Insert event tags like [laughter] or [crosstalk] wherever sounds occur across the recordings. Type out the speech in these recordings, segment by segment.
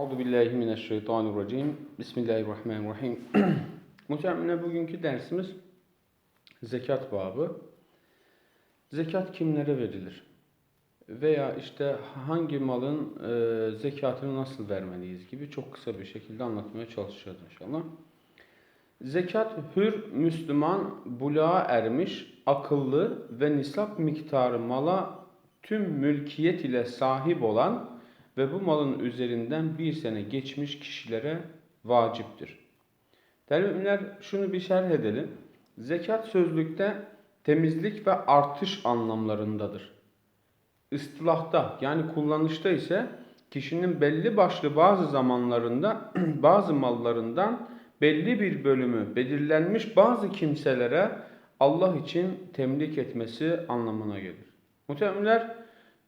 Euzu billahi mineşşeytanirracim. Bismillahirrahmanirrahim. [clears throat] Muhtemelen bugünkü dersimiz zekat babı. Zekat kimlere verilir? Veya işte hangi malın e, zekatını nasıl vermeliyiz gibi çok kısa bir şekilde anlatmaya çalışacağız inşallah. Zekat hür Müslüman buluğa ermiş, akıllı ve nisap miktarı mala tüm mülkiyet ile sahip olan ve bu malın üzerinden bir sene geçmiş kişilere vaciptir. Müminler şunu bir şerh edelim. Zekat sözlükte temizlik ve artış anlamlarındadır. Istilahta yani kullanışta ise kişinin belli başlı bazı zamanlarında [clears throat] bazı mallarından belli bir bölümü belirlenmiş bazı kimselere Allah için temlik etmesi anlamına gelir. Muhtemelenler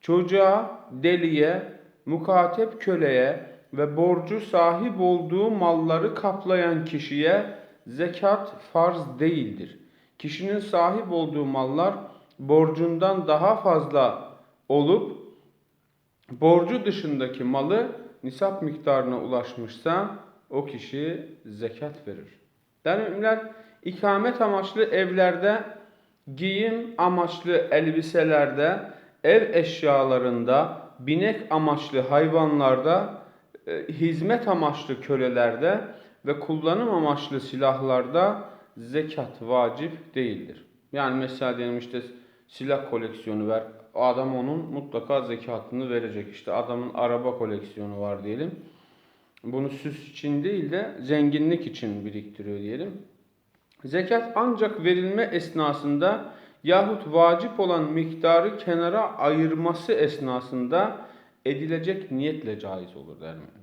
çocuğa, deliye, mukatep köleye ve borcu sahip olduğu malları kaplayan kişiye zekat farz değildir. Kişinin sahip olduğu mallar borcundan daha fazla olup borcu dışındaki malı nisap miktarına ulaşmışsa o kişi zekat verir. Değerli ikamet amaçlı evlerde, giyim amaçlı elbiselerde, ev eşyalarında, binek amaçlı hayvanlarda, e, hizmet amaçlı kölelerde ve kullanım amaçlı silahlarda zekat vacip değildir. Yani mesela diyelim işte silah koleksiyonu ver. O adam onun mutlaka zekatını verecek. İşte adamın araba koleksiyonu var diyelim. Bunu süs için değil de zenginlik için biriktiriyor diyelim. Zekat ancak verilme esnasında yahut vacip olan miktarı kenara ayırması esnasında edilecek niyetle caiz olur der müminler.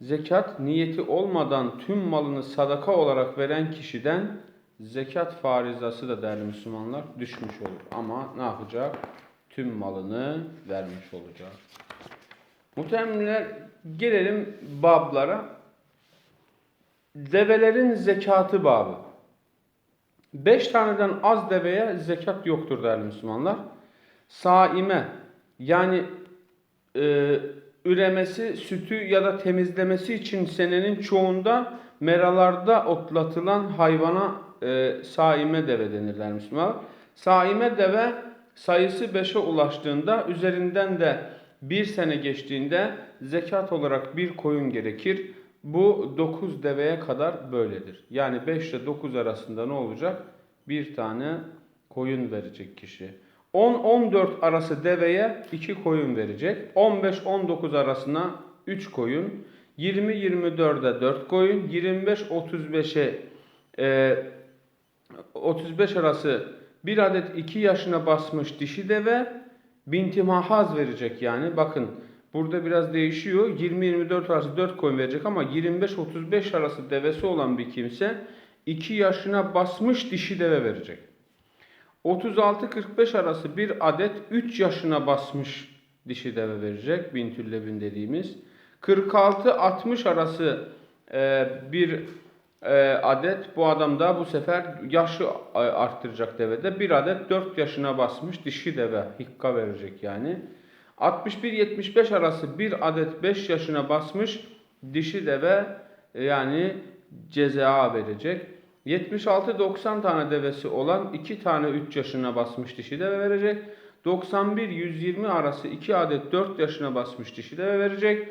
Zekat niyeti olmadan tüm malını sadaka olarak veren kişiden zekat farizası da değerli Müslümanlar düşmüş olur. Ama ne yapacak? Tüm malını vermiş olacak. Muhtemelen gelelim bablara. Develerin zekatı babı. Beş taneden az deveye zekat yoktur değerli Müslümanlar. Saime yani e, üremesi, sütü ya da temizlemesi için senenin çoğunda meralarda otlatılan hayvana e, saime deve denir değerli Müslümanlar. Saime deve sayısı 5'e ulaştığında üzerinden de bir sene geçtiğinde zekat olarak bir koyun gerekir. Bu 9 deveye kadar böyledir. Yani 5 ile 9 arasında ne olacak? Bir tane koyun verecek kişi. 10-14 arası deveye 2 koyun verecek. 15-19 arasına 3 koyun. 20-24'e 4 koyun. 25-35'e e, 35 arası bir adet 2 yaşına basmış dişi deve binti mahaz verecek yani. Bakın burada biraz değişiyor. 20-24 arası 4 koyun verecek ama 25-35 arası devesi olan bir kimse 2 yaşına basmış dişi deve verecek. 36-45 arası bir adet 3 yaşına basmış dişi deve verecek. Bintüllebin dediğimiz. 46-60 arası e, bir e, adet bu adam da bu sefer yaşı arttıracak devede. Bir adet 4 yaşına basmış dişi deve hikka verecek yani. 61-75 arası bir adet 5 yaşına basmış dişi deve yani ceza verecek. 76-90 tane devesi olan 2 tane 3 yaşına basmış dişi deve verecek. 91-120 arası 2 adet 4 yaşına basmış dişi deve verecek.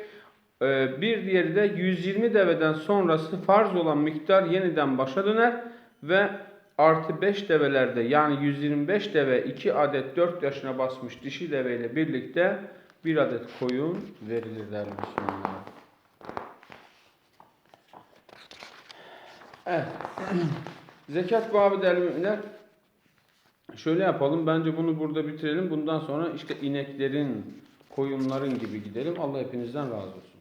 Ee, bir diğeri de 120 deveden sonrası farz olan miktar yeniden başa döner ve artı 5 develerde yani 125 deve 2 adet 4 yaşına basmış dişi deve ile birlikte bir adet koyun verilir der Müslümanlar. Evet. [clears throat] Zekat babı değerli müminler. Şöyle yapalım. Bence bunu burada bitirelim. Bundan sonra işte ineklerin, koyunların gibi gidelim. Allah hepinizden razı olsun.